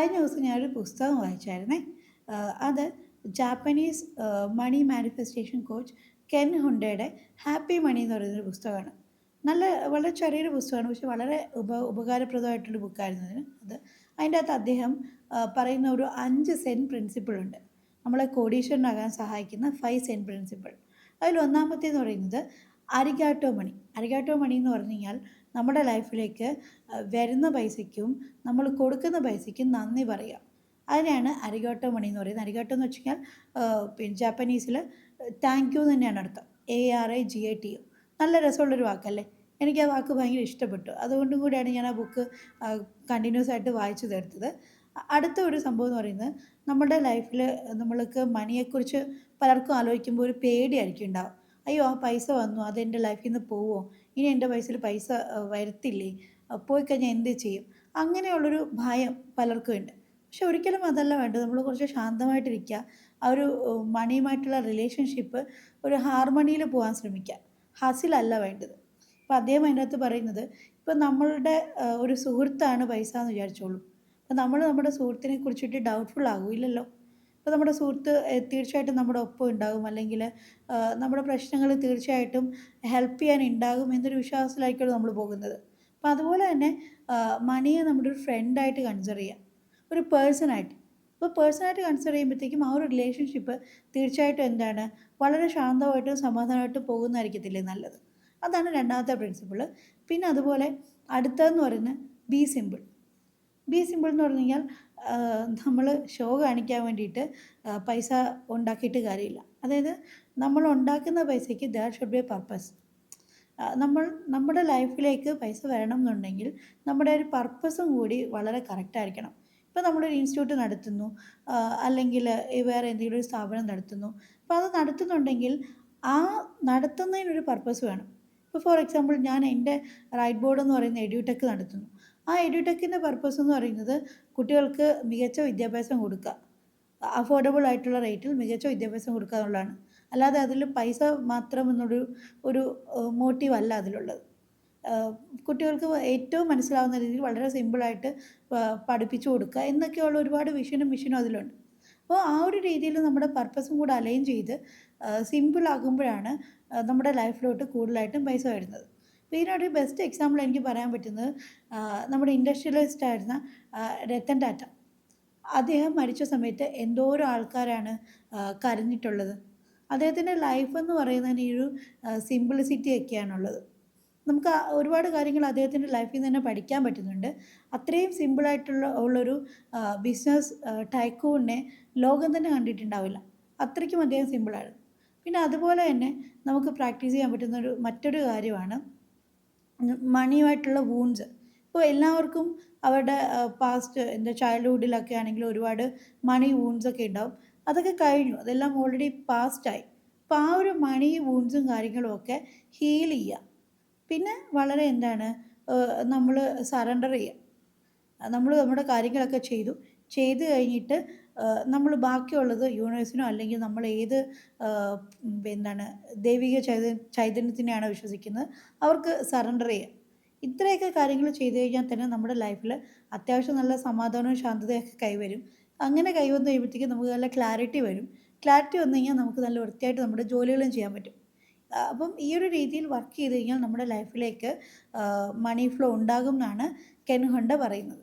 കഴിഞ്ഞ ദിവസം ഞാനൊരു പുസ്തകം വായിച്ചായിരുന്നേ. അത് Japanese money manifestation coach Ken ഹുണ്ടയുടെ happy money എന്ന് പറയുന്നൊരു പുസ്തകമാണ്. നല്ല വളരെ ചെറിയൊരു പുസ്തകമാണ്. പക്ഷെ വളരെ ഉപ ഉപകാരപ്രദമായിട്ടൊരു ബുക്കായിരുന്നു അതിന്. അത് അതിന്റെ അകത്ത് അദ്ദേഹം പറയുന്ന ഒരു അഞ്ച് സെൻ പ്രിൻസിപ്പിൾ ഉണ്ട്. നമ്മളെ കോടീശ്വരനാകാൻ സഹായിക്കുന്ന ഫൈവ് സെൻ പ്രിൻസിപ്പിൾ. അതിൽ ഒന്നാമത്തേന്ന് പറയുന്നത് അരികാട്ടോ മണി. അരികാട്ടോ മണി എന്ന് പറഞ്ഞു കഴിഞ്ഞാൽ നമ്മുടെ ലൈഫിലേക്ക് വരുന്ന പൈസയ്ക്കും നമ്മൾ കൊടുക്കുന്ന പൈസയ്ക്കും നന്ദി പറയുക. അതിനെയാണ് അരിഗോട്ടോ മണി എന്ന് പറയുന്നത്. അരികോട്ടം എന്ന് വെച്ച് കഴിഞ്ഞാൽ പിന്നെ ജാപ്പനീസിൽ താങ്ക് യു തന്നെയാണ് അർത്ഥം. A R I G I T U നല്ല രസമുള്ളൊരു വാക്കല്ലേ? എനിക്ക് ആ വാക്ക് ഭയങ്കര ഇഷ്ടപ്പെട്ടു. അതുകൊണ്ടും കൂടിയാണ് ഞാൻ ആ ബുക്ക് കണ്ടിന്യൂസ് ആയിട്ട് വായിച്ചു തീർത്തത്. അടുത്ത ഒരു സംഭവം എന്ന് പറയുന്നത് നമ്മുടെ ലൈഫിൽ നമ്മൾക്ക് മണിയെക്കുറിച്ച് പലർക്കും ആലോചിക്കുമ്പോൾ ഒരു പേടിയായിരിക്കും ഉണ്ടാവും അയ്യോ ആ പൈസ വന്നു അതെന്റെ ലൈഫിൽ നിന്ന് പോവുമോ ഇനി എന്റെ പൈസയിൽ പൈസ വരത്തില്ലേ? പോയി കഴിഞ്ഞാൽ എന്ത് ചെയ്യും? അങ്ങനെയുള്ളൊരു ഭയം പലർക്കും ഉണ്ട്. പക്ഷെ ഒരിക്കലും അതല്ല വേണ്ടത്. നമ്മൾ കുറച്ച് ശാന്തമായിട്ടിരിക്കുക ആ ഒരു മണിയുമായിട്ടുള്ള റിലേഷൻഷിപ്പ് ഒരു ഹാർമണിയിൽ പോകാൻ ശ്രമിക്കുക ഹസിലല്ല വേണ്ടത്. അപ്പോൾ അദ്ദേഹം അതിന്റെ അകത്ത് പറയുന്നത് ഇപ്പം നമ്മളുടെ ഒരു സുഹൃത്താണ് പൈസ എന്ന് വിചാരിച്ചോളൂ. അപ്പം നമ്മൾ നമ്മുടെ സുഹൃത്തിനെ കുറിച്ചിട്ട് ഡൗട്ട്ഫുൾ ആകില്ലല്ലോ അപ്പോൾ നമ്മുടെ സുഹൃത്ത് തീർച്ചയായിട്ടും നമ്മുടെ ഒപ്പം ഉണ്ടാകും. അല്ലെങ്കിൽ നമ്മുടെ പ്രശ്നങ്ങൾ തീർച്ചയായിട്ടും ഹെൽപ്പ് ചെയ്യാൻ ഉണ്ടാകും എന്നൊരു വിശ്വാസത്തിലായിരിക്കും നമ്മൾ പോകുന്നത്. അപ്പോൾ അതുപോലെ തന്നെ മണിയെ നമ്മുടെ ഒരു ഫ്രണ്ടായിട്ട് കൺസിഡർ ചെയ്യാം. ഒരു പേഴ്സണായിട്ട് അപ്പോൾ പേഴ്സണായിട്ട് കൺസിഡർ ചെയ്യുമ്പോഴത്തേക്കും ആ ഒരു റിലേഷൻഷിപ്പ് തീർച്ചയായിട്ടും എന്താണ്? വളരെ ശാന്തമായിട്ടും സമാധാനമായിട്ടും പോകുന്നതായിരിക്കത്തില്ലേ നല്ലത്. അതാണ് രണ്ടാമത്തെ പ്രിൻസിപ്പിൾ പിന്നെ അതുപോലെ അടുത്തതെന്ന് പറയുന്നത് ബി സിമ്പിൾ ബി സിമ്പിൾ എന്ന് പറഞ്ഞു കഴിഞ്ഞാൽ നമ്മൾ ഷോ കാണിക്കാൻ വേണ്ടിയിട്ട് പൈസ ഉണ്ടാക്കിയിട്ട് കാര്യമില്ല. അതായത് നമ്മൾ ഉണ്ടാക്കുന്ന പൈസയ്ക്ക് ദർ ഷുഡ് ബി പർപ്പസ് നമ്മൾ നമ്മുടെ ലൈഫിലേക്ക് പൈസ വരണം എന്നുണ്ടെങ്കിൽ നമ്മുടെ ഒരു പർപ്പസും കൂടി വളരെ കറക്റ്റായിരിക്കണം ഇപ്പോൾ നമ്മളൊരു ഇൻസ്റ്റിറ്റ്യൂട്ട് നടത്തുന്നു അല്ലെങ്കിൽ വേറെ എന്തെങ്കിലും ഒരു സ്ഥാപനം നടത്തുന്നു. അപ്പോൾ അത് നടത്തുന്നുണ്ടെങ്കിൽ ആ നടത്തുന്നതിനൊരു പർപ്പസ് വേണം. ഇപ്പോൾ ഫോർ എക്സാമ്പിൾ ഞാൻ എന്റെ റൈറ്റ് ബോർഡ് എന്ന് പറയുന്ന എഡ്യൂടെക് നടത്തുന്നു. ആ എഡ്യൂടെക്കിന്റെ പർപ്പസ് എന്ന് പറയുന്നത് കുട്ടികൾക്ക് മികച്ച വിദ്യാഭ്യാസം കൊടുക്കുക. അഫോർഡബിൾ ആയിട്ടുള്ള റേറ്റിൽ മികച്ച വിദ്യാഭ്യാസം കൊടുക്കുക എന്നുള്ളതാണ്. അല്ലാതെ അതിൽ പൈസ മാത്രം എന്നൊരു ഒരു മോട്ടീവ് അല്ല അതിലുള്ളത്. കുട്ടികൾക്ക് ഏറ്റവും മനസ്സിലാവുന്ന രീതിയിൽ വളരെ സിമ്പിളായിട്ട് പഠിപ്പിച്ചു കൊടുക്കുക എന്നൊക്കെയുള്ള ഒരുപാട് വിഷനും മിഷനും അതിലുണ്ട്. അപ്പോൾ ആ ഒരു രീതിയിൽ നമ്മുടെ പർപ്പസും കൂടെ അലൈൻ ചെയ്ത് സിമ്പിളാകുമ്പോഴാണ് നമ്മുടെ ലൈഫിലോട്ട് കൂടുതലായിട്ടും പൈസ വരുന്നത്. ഇതിനൊരു ബെസ്റ്റ് എക്സാമ്പിൾ എനിക്ക് പറയാൻ പറ്റുന്നത് നമ്മുടെ ഇൻഡസ്ട്രിയലിസ്റ്റ് ആയിരുന്ന രത്തൻ ടാറ്റ. അദ്ദേഹം മരിച്ച സമയത്ത് എന്തോരം ആൾക്കാരാണ് കരഞ്ഞിട്ടുള്ളത്. അദ്ദേഹത്തിന്റെ ലൈഫ് എന്ന് പറയുന്നതിന് ഈ ഒരു സിംപ്ലിസിറ്റി ഒക്കെയാണുള്ളത്. നമുക്ക് ഒരുപാട് കാര്യങ്ങൾ അദ്ദേഹത്തിന്റെ ലൈഫിൽ നിന്ന് തന്നെ പഠിക്കാൻ പറ്റുന്നുണ്ട്. അത്രയും സിമ്പിളായിട്ടുള്ള ഉള്ളൊരു ബിസിനസ് ടൈക്കൂണിനെ ലോകം തന്നെ കണ്ടിട്ടുണ്ടാവില്ല. അത്രയ്ക്കും അദ്ദേഹം സിമ്പിളായിരുന്നു പിന്നെ അതുപോലെ തന്നെ നമുക്ക് പ്രാക്ടീസ് ചെയ്യാൻ പറ്റുന്ന ഒരു മറ്റൊരു കാര്യമാണ് മണിയുമായിട്ടുള്ള വൂൺസ് ഇപ്പോൾ എല്ലാവർക്കും അവരുടെ പാസ്റ്റ് എന്റെ ചൈൽഡ്ഹുഡിലൊക്കെ ആണെങ്കിൽ ഒരുപാട് മണി വൂൺസ് ഒക്കെ ഉണ്ടാവും. അതൊക്കെ കഴിഞ്ഞു. അതെല്ലാം ഓൾറെഡി പാസ്റ്റായി അപ്പോൾ ആ ഒരു മണി വൂൺസും കാര്യങ്ങളും ഒക്കെ ഹീൽ ചെയ്യുക പിന്നെ വളരെ എന്താണ് നമ്മൾ സറണ്ടർ ചെയ്യുക നമ്മൾ നമ്മുടെ കാര്യങ്ങളൊക്കെ ചെയ്തു. ചെയ്ത് കഴിഞ്ഞിട്ട് നമ്മൾ ബാക്കിയുള്ളത് യൂണിവേഴ്സിനോ അല്ലെങ്കിൽ നമ്മൾ ഏത് എന്താണ് ദൈവിക ചൈത ചൈതന്യത്തിനെയാണ് വിശ്വസിക്കുന്നത് അവർക്ക് സറണ്ടർ ചെയ്യുക ഇത്രയൊക്കെ കാര്യങ്ങൾ ചെയ്തു കഴിഞ്ഞാൽ തന്നെ നമ്മുടെ ലൈഫിൽ അത്യാവശ്യം നല്ല സമാധാനവും ശാന്തതയൊക്കെ കൈവരും. അങ്ങനെ കൈവന്ന് കഴിയുമ്പോഴത്തേക്കും നമുക്ക് നല്ല ക്ലാരിറ്റി വരും. ക്ലാരിറ്റി വന്നു കഴിഞ്ഞാൽ നമുക്ക് നല്ല വൃത്തിയായിട്ട് നമ്മുടെ ജോലികളും ചെയ്യാൻ പറ്റും. അപ്പം ഈ ഒരു രീതിയിൽ വർക്ക് ചെയ്ത് കഴിഞ്ഞാൽ നമ്മുടെ ലൈഫിലേക്ക് മണി ഫ്ലോ ഉണ്ടാകും എന്നാണ് കെൻ ഹൊണ്ട പറയുന്നത്.